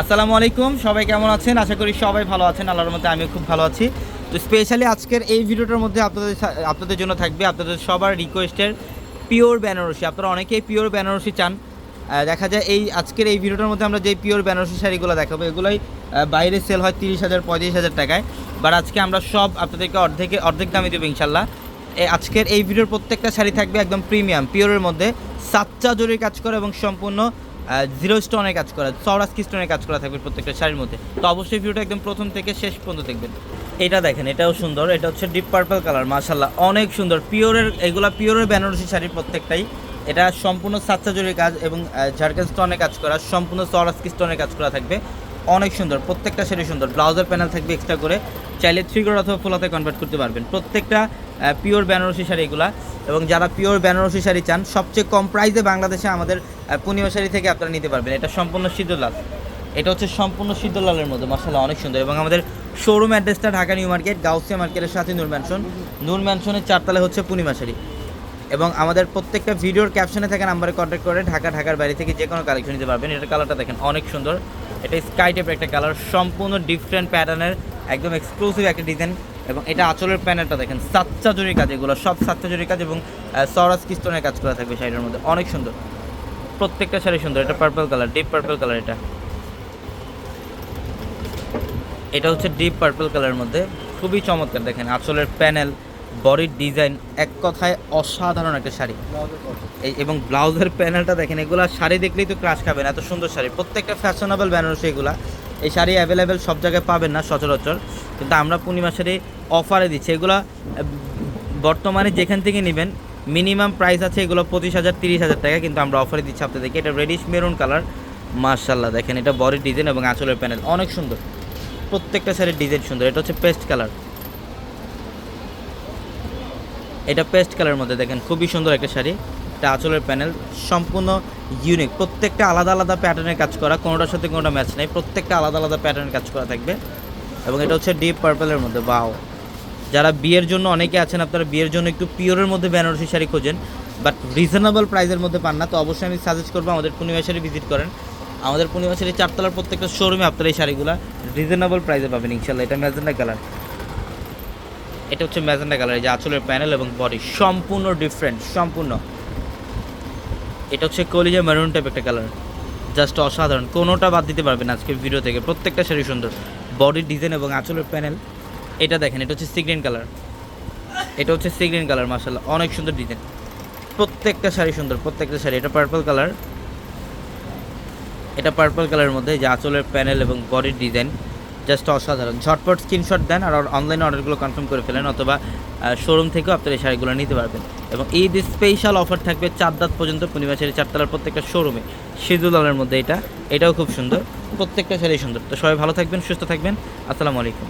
আসসালামু আলাইকুম, সবাই কেমন আছেন? আশা করি সবাই ভালো আছেন, আল্লাহর মধ্যে আমিও খুব ভালো আছি। তো স্পেশালি আজকের এই ভিডিওটার মধ্যে আপনাদের আপনাদের জন্য থাকবে আপনাদের সবার রিকোয়েস্টের পিওর বেনারসি। আপনারা অনেকেই পিওর বেনারসি চান। দেখা যায় এই আজকের এই ভিডিওটার মধ্যে আমরা যে পিওর বেনারসি শাড়িগুলো দেখাবো, এগুলোই বাইরে সেল হয় তিরিশ হাজার, পঁয়ত্রিশ হাজার টাকায়। বাট আজকে আমরা সব আপনাদেরকে অর্ধেকে, অর্ধেক দামে দেবো ইনশাল্লাহ। আজকের এই ভিডিওর প্রত্যেকটা শাড়ি থাকবে একদম প্রিমিয়াম পিওরের মধ্যে। সাচ্চা জরির কাজ করে এবং সম্পূর্ণ জিরো স্টোনে কাজ করা সরাসকি স্টোনের কাজ করা থাকবে প্রত্যেকটা শাড়ির মধ্যে। তো অবশ্যই ভিডিওটা একদম প্রথম থেকে শেষ পর্যন্ত দেখবেন। এটা দেখেন, এটাও সুন্দর, এটা হচ্ছে ডিপ পার্পল কালার মাশাল্লাহ অনেক সুন্দর। পিওরের এগুলা পিওরের বেনারসি শাড়ির প্রত্যেকটাই। এটা সম্পূর্ণ সাচ্চাজরির কাজ এবং ঝাড়খান স্টোনের কাজ করা, সম্পূর্ণ সরাসকি স্টোনের কাজ করা থাকবে। অনেক সুন্দর, প্রত্যেকটা শাড়ি সুন্দর। ব্লাউজের প্যানেল থাকবে এক্সট্রা করে। চাইলে থ্রি কোড অথবা ফুলাতে কনভার্ট করতে পারবেন। প্রত্যেকটা পিওর বেনারসি শাড়ি এগুলা। এবং যারা পিওর বেনারসি শাড়ি চান, সবচেয়ে কম প্রাইসে বাংলাদেশে আমাদের পূর্ণিমা শাড়ি থেকে আপনারা নিতে পারবেন। এটা সম্পূর্ণ সিদ্ধ লাল এটা হচ্ছে সম্পূর্ণ সিদ্ধ লালের মধ্যে মশলা অনেক সুন্দর। এবং আমাদের শোরুম অ্যাড্রেসটা ঢাকা নিউ মার্কেট, গাউসিয়া মার্কেটের সাথে নূর ম্যানশন। নূর ম্যানশনের চারতলা হচ্ছে পূর্ণিমা শাড়ি। এবং আমাদের প্রত্যেকটা ভিডিওর ক্যাপশনে থাকা নাম্বারে কন্ট্যাক্ট করে ঢাকা, ঢাকার বাইরে থেকে যে কোনো কালেকশন নিতে পারবেন। এটার কালারটা দেখেন, অনেক সুন্দর। এটা স্কাই টাইপের একটা কালার সম্পূর্ণ ডিফারেন্ট প্যাটার্নের একদম এক্সক্লুসিভ একটা ডিজাইন এবং এটা আঁচলের প্যানেলটা দেখেন জরির কাজ, এগুলো সব জরির কাজ এবং সরাস কিস্তনের কাজ করা থাকবে শাড়ির মধ্যে। অনেক সুন্দর। প্রত্যেকটা শাড়ি সুন্দর, এটা purple colour deep purple colour এটা। এটা হচ্ছে ডিপ পার্পল কালারের মধ্যে। খুবই চমৎকার দেখেন, আঁচলের প্যানেল বডির ডিজাইন এক কথায় অসাধারণ একটা শাড়ি। এই এবং ব্লাউজের প্যানেলটা দেখেন, এগুলা শাড়ি দেখলেই তো ক্রাশ খাবেন, এত সুন্দর শাড়ি। প্রত্যেকটা ফ্যাশনেবল বেনারসি এগুলা। এই শাড়ি অ্যাভেলেবেল সব জায়গায় পাবেন না, সচরাচর। কিন্তু আমরা পূর্ণিমা শাড়ি অফারে দিচ্ছি। এগুলা বর্তমানে যেখান থেকে নেবেন মিনিমাম প্রাইস আছে এগুলো পঁচিশ হাজার, তিরিশ হাজার টাকা। কিন্তু আমরা অফারে দিচ্ছি আপনাদেরকে, এটা রেডিশ মেরুন কালার মার্শাল্লাহ দেখেন এটা বডির ডিজাইন এবং আঁচলের প্যানেল অনেক সুন্দর। প্রত্যেকটা শাড়ির ডিজাইন সুন্দর। এটা হচ্ছে পেস্ট কালার এটা পেস্ট কালারের মধ্যে দেখেন, খুবই সুন্দর একটা শাড়ি। এটা আঁচলের প্যানেল সম্পূর্ণ ইউনিক প্রত্যেকটা আলাদা আলাদা প্যাটার্নের কাজ করা, কোনোটার সাথে কোনোটা ম্যাচ নেই। প্রত্যেকটা আলাদা আলাদা প্যাটার্নের কাজ করা থাকবে। এবং এটা হচ্ছে ডিপ পার্পলের মধ্যে বাও যারা বিয়ের জন্য অনেকে আছেন, আপনারা বিয়ের জন্য একটু পিওরের মধ্যে বেনারসি শাড়ি খোঁজেন। বাট রিজনেবল প্রাইসের মধ্যে পান না, তো অবশ্যই আমি সাজেস্ট করব আমাদের পূর্ণিমা শাড়ি ভিজিট করেন। আমাদের পূর্ণিমা শাড়ি চারতলার প্রত্যেকটা শোরুমে আপনারা এই শাড়িগুলো রিজনেবল প্রাইসে পাবেন, ইনশাল্লাহ। এটা ম্যাজেন্ডা কালার এটা হচ্ছে ম্যাজেন্ডা কালার যে আঁচলের প্যানেল এবং বডি সম্পূর্ণ ডিফারেন্ট সম্পূর্ণ। এটা হচ্ছে কলিজা মেরুন টাইপ একটা কালার জাস্ট অসাধারণ। কোনোটা বাদ দিতে পারবেন আজকের ভিডিও থেকে। প্রত্যেকটা শাড়ি সুন্দর। বডির ডিজাইন এবং আঁচলের প্যানেল এটা দেখেন, এটা হচ্ছে সিগ্রিন কালার এটা হচ্ছে সিগ্রিন কালার মাসাল্লাহ অনেক সুন্দর ডিজাইন প্রত্যেকটা শাড়ি সুন্দর, প্রত্যেকটা শাড়ি। এটা পার্পল কালার এটা পার্পল কালারের মধ্যে যে আঁচলের প্যানেল এবং বডির ডিজাইন জাস্ট অসাধারণ। ঝটপট স্ক্রিনশট দেন আর অনলাইন অর্ডারগুলো কনফার্ম করে ফেলেন অথবা শোরুম থেকেও আপনারা এই শাড়িগুলো নিতে পারবেন। এবং ঈদ স্পেশাল অফার থাকবে চার দাঁত পর্যন্ত পূর্ণিমা শাড়ি চারতলার প্রত্যেকটা শোরুমে সিজুল আলের মধ্যে এটা। এটাও খুব সুন্দর। প্রত্যেকটা শাড়ি সুন্দর। তো সবাই ভালো থাকবেন, সুস্থ থাকবেন। আসসালামু আলাইকুম।